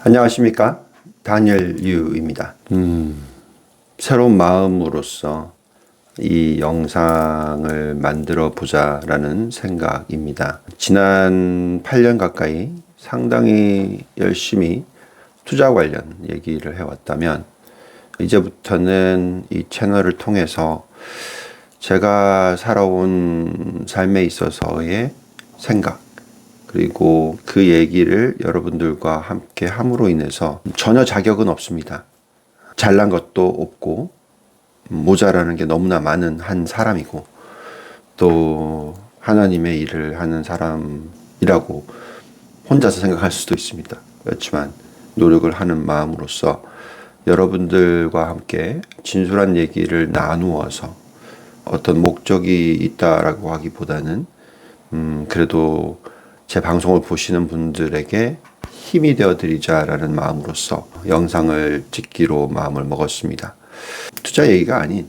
안녕하십니까. 다니엘 유입니다. 음, 새로운 마음으로서 이 영상을 만들어 보자라는 생각입니다. 지난 8년 가까이 상당히 열심히 투자 관련 얘기를 해왔다면, 이제부터는 이 채널을 통해서 제가 살아온 삶에 있어서의 생각, 그리고 그 얘기를 여러분들과 함께 함으로 인해서 전혀 자격은 없습니다. 잘난 것도 없고 모자라는 게 너무나 많은 한 사람이고 또 하나님의 일을 하는 사람이라고 혼자서 생각할 수도 있습니다. 그렇지만 노력을 하는 마음으로서 여러분들과 함께 진솔한 얘기를 나누어서 어떤 목적이 있다라고 하기보다는 음 그래도 제 방송을 보시는 분들에게 힘이 되어 드리자라는 마음으로서 영상을 찍기로 마음을 먹었습니다. 투자 얘기가 아닌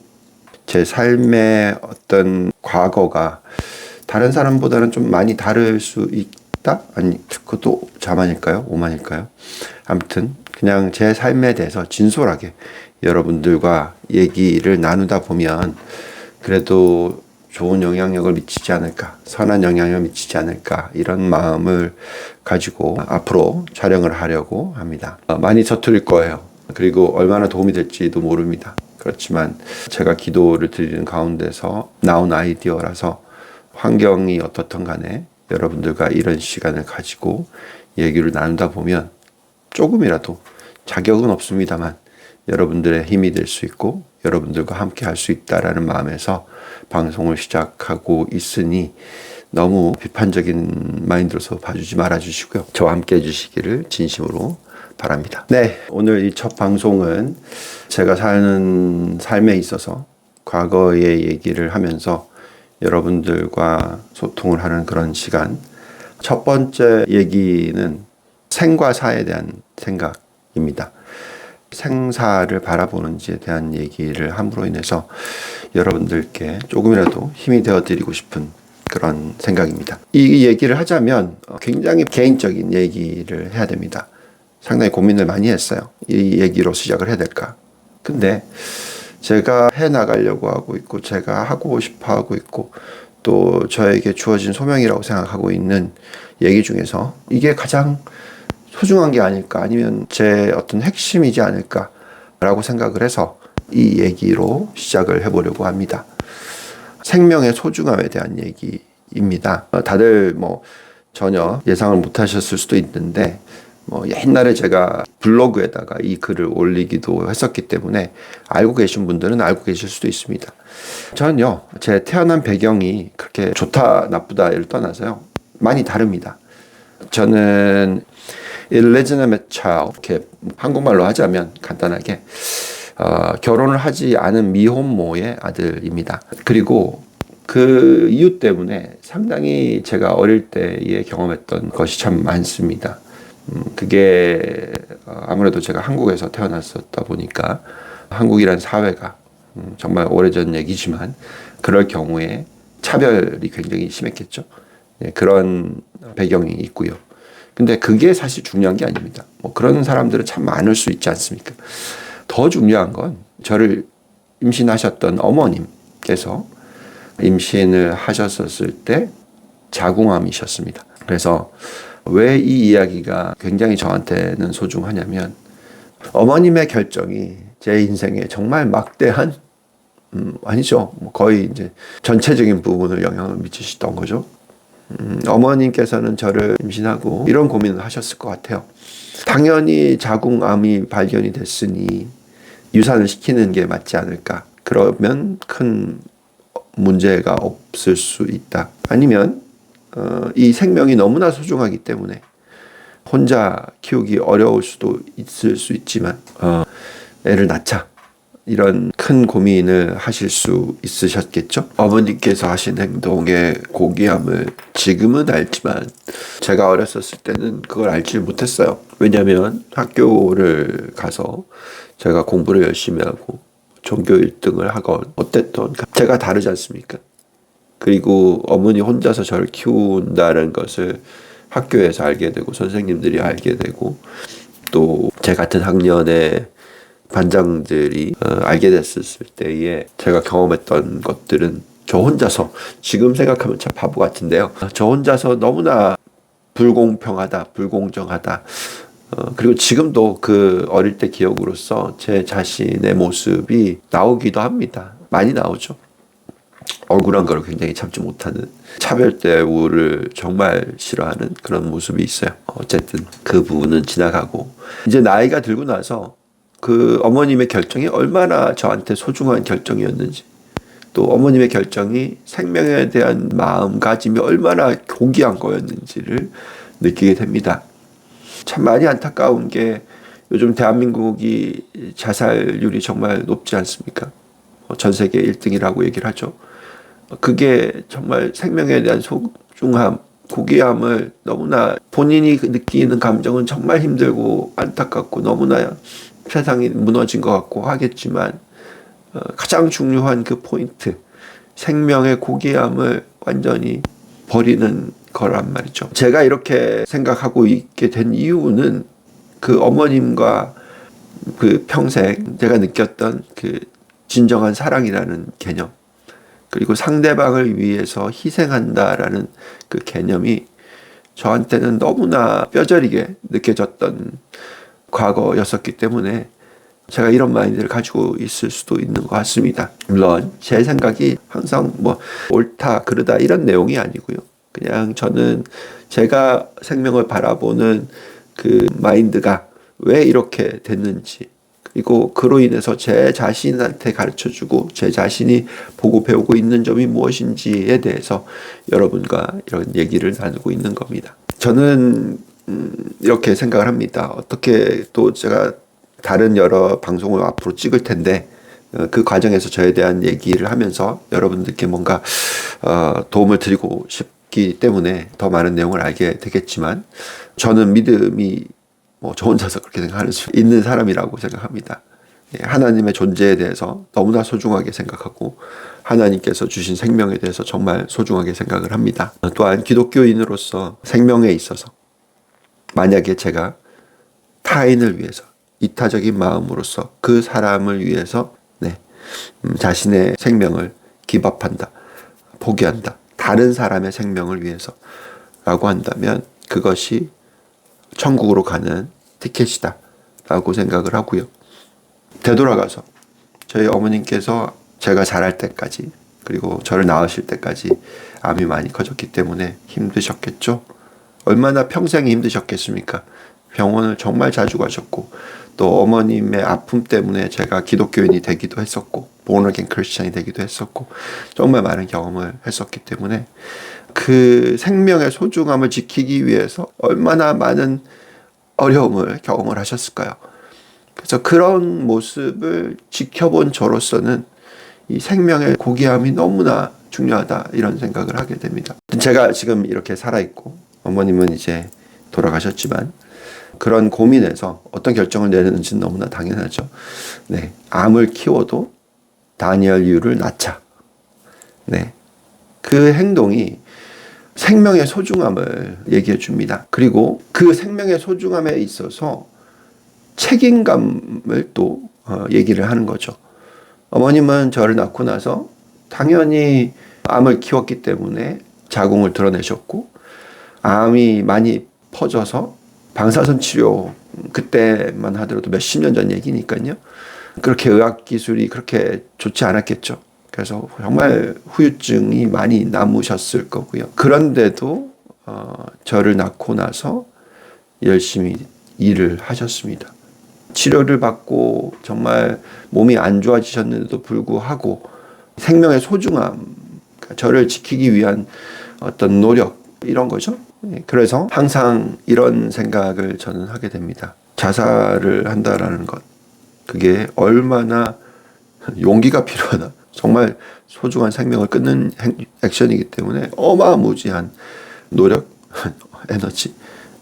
제 삶의 어떤 과거가 다른 사람보다는 좀 많이 다를 수 있다? 아니, 그것도 자만일까요? 오만일까요? 아무튼, 그냥 제 삶에 대해서 진솔하게 여러분들과 얘기를 나누다 보면 그래도 좋은 영향력을 미치지 않을까, 선한 영향력을 미치지 않을까, 이런 마음을 가지고 앞으로 촬영을 하려고 합니다. 어, 많이 서투릴 거예요. 그리고 얼마나 도움이 될지도 모릅니다. 그렇지만 제가 기도를 드리는 가운데서 나온 아이디어라서 환경이 어떻든 간에 여러분들과 이런 시간을 가지고 얘기를 나누다 보면 조금이라도 자격은 없습니다만 여러분들의 힘이 될 수 있고 여러분들과 함께 할 수 있다라는 마음에서 방송을 시작하고 있으니 너무 비판적인 마인드로서 봐주지 말아주시고요. 저와 함께 해주시기를 진심으로 바랍니다. 네, 오늘 이 첫 방송은 제가 사는 삶에 있어서 과거의 얘기를 하면서 여러분들과 소통을 하는 그런 시간. 첫 번째 얘기는 생과 사에 대한 생각입니다. 생사를 바라보는지에 대한 얘기를 함으로 인해서 여러분들께 조금이라도 힘이 되어 드리고 싶은 그런 생각입니다. 이 얘기를 하자면 굉장히 개인적인 얘기를 해야 됩니다. 상당히 고민을 많이 했어요. 이 얘기로 시작을 해야 될까. 근데 제가 해 나가려고 하고 있고 제가 하고 싶어 하고 있고 또 저에게 주어진 소명이라고 생각하고 있는 얘기 중에서 이게 가장 소중한 게 아닐까 아니면 제 어떤 핵심이지 않을까라고 생각을 해서 이 얘기로 시작을 해보려고 합니다. 생명의 소중함에 대한 얘기입니다. 어, 다들 뭐 전혀 예상을 못 하셨을 수도 있는데 뭐 옛날에 제가 블로그에다가 이 글을 올리기도 했었기 때문에 알고 계신 분들은 알고 계실 수도 있습니다. 저는요, 제 태어난 배경이 그렇게 좋다, 나쁘다를 떠나서요, 많이 다릅니다. 저는 illegitimate child, 이렇게 한국말로 하자면 간단하게, 어, 결혼을 하지 않은 미혼모의 아들입니다. 그리고 그 이유 때문에 상당히 제가 어릴 때에 경험했던 것이 참 많습니다. 음, 그게 어, 아무래도 제가 한국에서 태어났었다 보니까 한국이란 사회가 음, 정말 오래전 얘기지만 그럴 경우에 차별이 굉장히 심했겠죠. 네, 그런 배경이 있고요. 근데 그게 사실 중요한 게 아닙니다. 뭐 그런 사람들은 참 많을 수 있지 않습니까? 더 중요한 건 저를 임신하셨던 어머님께서 임신을 하셨었을 때 자궁암이셨습니다. 그래서 왜 이 이야기가 굉장히 저한테는 소중하냐면 어머님의 결정이 제 인생에 정말 막대한 음, 아니죠. 뭐 거의 이제 전체적인 부분을 영향을 미치셨던 거죠. 음, 어머님께서는 저를 임신하고 이런 고민을 하셨을 것 같아요. 당연히 자궁암이 발견이 됐으니 유산을 시키는 게 맞지 않을까. 그러면 큰 문제가 없을 수 있다. 아니면 어, 이 생명이 너무나 소중하기 때문에 혼자 키우기 어려울 수도 있을 수 있지만 어, 애를 낳자 이런 큰 고민을 하실 수 있으셨겠죠. 어머니께서 하신 행동의 고귀함을 지금은 알지만 제가 어렸었을 때는 그걸 알지 못했어요. 왜냐하면 학교를 가서 제가 공부를 열심히 하고 전교 1등을 하건 어땠든 제가 다르지 않습니까? 그리고 어머니 혼자서 저를 키운다는 것을 학교에서 알게 되고 선생님들이 알게 되고 또 제 같은 학년의 반장들이 어, 알게 됐을 때에 제가 경험했던 것들은 저 혼자서 지금 생각하면 참 바보 같은데요. 저 혼자서 너무나 불공평하다, 불공정하다. 어, 그리고 지금도 그 어릴 때 기억으로서 제 자신의 모습이 나오기도 합니다. 많이 나오죠. 억울한 걸 굉장히 참지 못하는 차별 대우를 정말 싫어하는 그런 모습이 있어요. 어쨌든 그 부분은 지나가고 이제 나이가 들고 나서 그 어머님의 결정이 얼마나 저한테 소중한 결정이었는지 또 어머님의 결정이 생명에 대한 마음가짐이 얼마나 고귀한 거였는지를 느끼게 됩니다. 참 많이 안타까운 게 요즘 대한민국이 자살률이 정말 높지 않습니까? 어, 전 세계 1등이라고 얘기를 하죠. 그게 정말 생명에 대한 소중함, 고귀함을 너무나 본인이 느끼는 감정은 정말 힘들고 안타깝고 너무나 세상이 무너진 것 같고 하겠지만 어, 가장 중요한 그 포인트, 생명의 고귀함을 완전히 버리는 거란 말이죠. 제가 이렇게 생각하고 있게 된 이유는 그 어머님과 그 평생 제가 느꼈던 그 진정한 사랑이라는 개념, 그리고 상대방을 위해서 희생한다라는 그 개념이 저한테는 너무나 뼈저리게 느껴졌던 과거였었기 때문에 제가 이런 마인드를 가지고 있을 수도 있는 것 같습니다. 물론 제 생각이 항상 뭐 옳다 그르다 이런 내용이 아니고요. 그냥 저는 제가 생명을 바라보는 그 마인드가 왜 이렇게 됐는지 그리고 그로 인해서 제 자신한테 가르쳐 주고 제 자신이 보고 배우고 있는 점이 무엇인지에 대해서 여러분과 이런 얘기를 나누고 있는 겁니다. 저는 음, 이렇게 생각을 합니다. 어떻게 또 제가 다른 여러 방송을 앞으로 찍을 텐데 어, 그 과정에서 저에 대한 얘기를 하면서 여러분들께 뭔가 어, 도움을 드리고 싶기 때문에 더 많은 내용을 알게 되겠지만 저는 믿음이 뭐 저 혼자서 그렇게 생각하는 수 있는 사람이라고 생각합니다. 예, 하나님의 존재에 대해서 너무나 소중하게 생각하고 하나님께서 주신 생명에 대해서 정말 소중하게 생각을 합니다. 또한 기독교인으로서 생명에 있어서 만약에 제가 타인을 위해서 이타적인 마음으로서 그 사람을 위해서 네, 음, 자신의 생명을 기밥한다, 포기한다, 다른 사람의 생명을 위해서라고 한다면 그것이 천국으로 가는 티켓이다. 라고 생각을 하고요. 되돌아가서 저희 어머님께서 제가 자랄 때까지 그리고 저를 낳으실 때까지 암이 많이 커졌기 때문에 힘드셨겠죠. 얼마나 평생이 힘드셨겠습니까? 병원을 정말 자주 가셨고 또 어머님의 아픔 때문에 제가 기독교인이 되기도 했었고 보너겐 크리스천이 되기도 했었고 정말 많은 경험을 했었기 때문에 그 생명의 소중함을 지키기 위해서 얼마나 많은 어려움을 경험을 하셨을까요? 그래서 그런 모습을 지켜본 저로서는 이 생명의 고귀함이 너무나 중요하다 이런 생각을 하게 됩니다. 제가 지금 이렇게 살아있고 어머님은 이제 돌아가셨지만 그런 고민에서 어떤 결정을 내리는지는 너무나 당연하죠. 네. 암을 키워도 다니엘 유를 낳자. 네. 그 행동이 생명의 소중함을 얘기해 줍니다. 그리고 그 생명의 소중함에 있어서 책임감을 또 어, 얘기를 하는 거죠. 어머님은 저를 낳고 나서 당연히 암을 키웠기 때문에 자궁을 드러내셨고 암이 많이 퍼져서 방사선 치료 그때만 하더라도 몇십 년 전 얘기니까요. 그렇게 의학 기술이 그렇게 좋지 않았겠죠. 그래서 정말 후유증이 많이 남으셨을 거고요. 그런데도 어, 저를 낳고 나서 열심히 일을 하셨습니다. 치료를 받고 정말 몸이 안 좋아지셨는데도 불구하고 생명의 소중함, 그러니까 저를 지키기 위한 어떤 노력 이런 거죠. 예, 그래서 항상 이런 생각을 저는 하게 됩니다. 자살을 한다라는 것, 그게 얼마나 용기가 필요하나. 정말 소중한 생명을 끊는 액션이기 때문에 어마무지한 노력, 에너지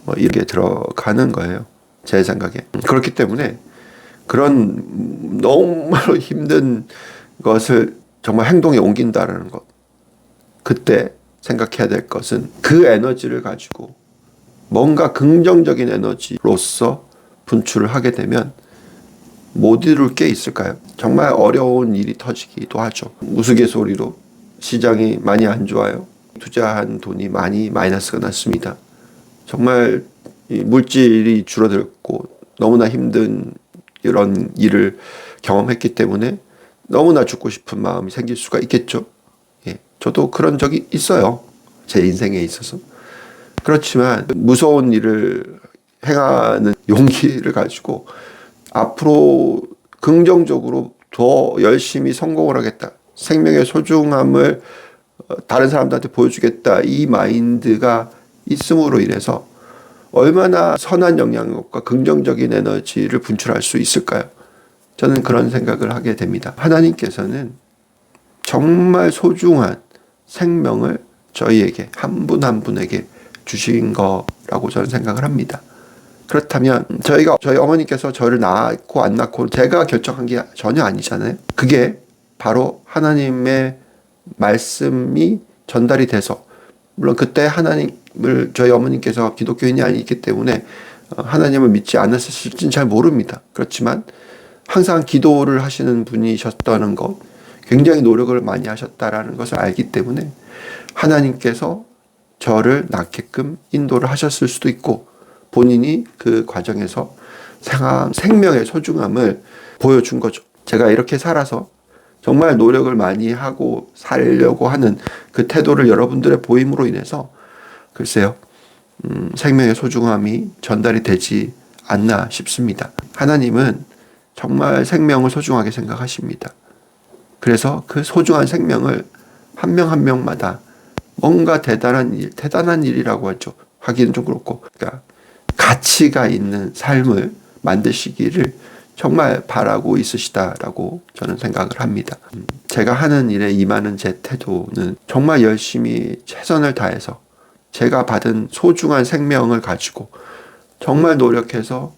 뭐 이렇게 들어가는 거예요. 제 생각에. 그렇기 때문에 그런 너무나로 힘든 것을 정말 행동에 옮긴다라는 것. 그때 생각해야 될 것은 그 에너지를 가지고 뭔가 긍정적인 에너지로서 분출을 하게 되면 못 이룰 게 있을까요? 정말 어려운 일이 터지기도 하죠. 우스갯소리로 시장이 많이 안 좋아요. 투자한 돈이 많이 마이너스가 났습니다. 정말 이 물질이 줄어들고 너무나 힘든 이런 일을 경험했기 때문에 너무나 죽고 싶은 마음이 생길 수가 있겠죠. 예, 저도 그런 적이 있어요. 제 인생에 있어서. 그렇지만 무서운 일을 행하는 용기를 가지고 앞으로 긍정적으로 더 열심히 성공을 하겠다. 생명의 소중함을 어, 다른 사람들한테 보여주겠다. 이 마인드가 있음으로 인해서 얼마나 선한 영향력과 긍정적인 에너지를 분출할 수 있을까요? 저는 그런 생각을 하게 됩니다. 하나님께서는 정말 소중한 생명을 저희에게 한분한 분에게 주신 거라고 저는 생각을 합니다. 그렇다면 저희가 저희 어머니께서 저를 낳고 안 낳고 제가 결정한 게 전혀 아니잖아요. 그게 바로 하나님의 말씀이 전달이 돼서 물론 그때 하나님을 저희 어머니께서 기독교인이 아니기 때문에 어, 하나님을 믿지 않았을지는 잘 모릅니다. 그렇지만 항상 기도를 하시는 분이셨다는 것, 굉장히 노력을 많이 하셨다라는 것을 알기 때문에 하나님께서 저를 낳게끔 인도를 하셨을 수도 있고 본인이 그 과정에서 생활, 생명의 소중함을 보여준 거죠. 제가 이렇게 살아서 정말 노력을 많이 하고 살려고 하는 그 태도를 여러분들의 보임으로 인해서 글쎄요, 음, 생명의 소중함이 전달이 되지 않나 싶습니다. 하나님은 정말 생명을 소중하게 생각하십니다. 그래서 그 소중한 생명을 한명한 명마다 뭔가 대단한 일, 대단한 일이라고 하죠. 하기는 좀 그렇고, 그러니까 가치가 있는 삶을 만드시기를 정말 바라고 있으시다라고 저는 생각을 합니다. 음, 제가 하는 일에 임하는 제 태도는 정말 열심히 최선을 다해서 제가 받은 소중한 생명을 가지고 정말 노력해서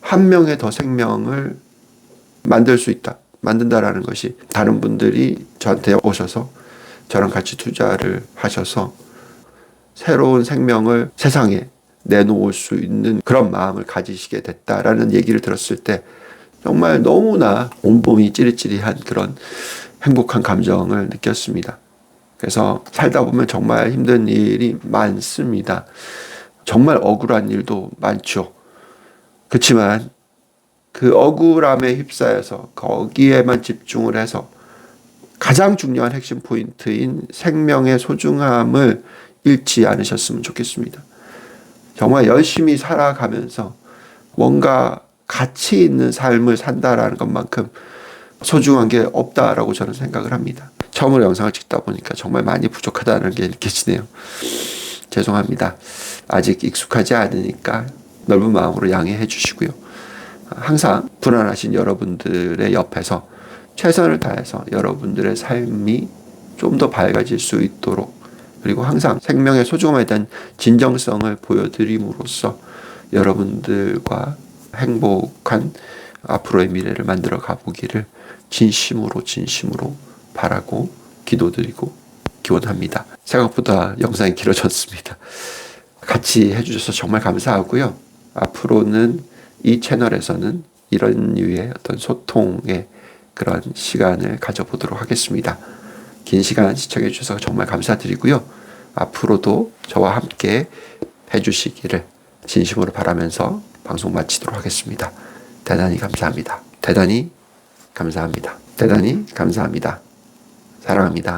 한 명의 더 생명을 만들 수 있다. 만든다라는 것이 다른 분들이 저한테 오셔서 저랑 같이 투자를 하셔서 새로운 생명을 세상에 내놓을 수 있는 그런 마음을 가지시게 됐다라는 얘기를 들었을 때 정말 너무나 온몸이 찌릿찌릿한 그런 행복한 감정을 느꼈습니다. 그래서 살다 보면 정말 힘든 일이 많습니다. 정말 억울한 일도 많죠. 그렇지만 그 억울함에 휩싸여서 거기에만 집중을 해서 가장 중요한 핵심 포인트인 생명의 소중함을 잃지 않으셨으면 좋겠습니다. 정말 열심히 살아가면서 뭔가 가치 있는 삶을 산다라는 것만큼 소중한 게 없다라고 저는 생각을 합니다. 처음으로 영상을 찍다 보니까 정말 많이 부족하다는 게 느껴지네요. 죄송합니다. 아직 익숙하지 않으니까 넓은 마음으로 양해해 주시고요. 항상 불안하신 여러분들의 옆에서 최선을 다해서 여러분들의 삶이 좀 더 밝아질 수 있도록 그리고 항상 생명의 소중함에 대한 진정성을 보여드림으로써 여러분들과 행복한 앞으로의 미래를 만들어 가보기를 진심으로 진심으로 바라고 기도드리고 기원합니다. 생각보다 영상이 길어졌습니다. 같이 해주셔서 정말 감사하고요. 앞으로는 이 채널에서는 이런 류의 어떤 소통의 그런 시간을 가져보도록 하겠습니다. 긴 시간 시청해 주셔서 정말 감사드리고요. 앞으로도 저와 함께 해주시기를 진심으로 바라면서 방송 마치도록 하겠습니다. 대단히 감사합니다. 대단히 감사합니다. 대단히 감사합니다. 사랑합니다.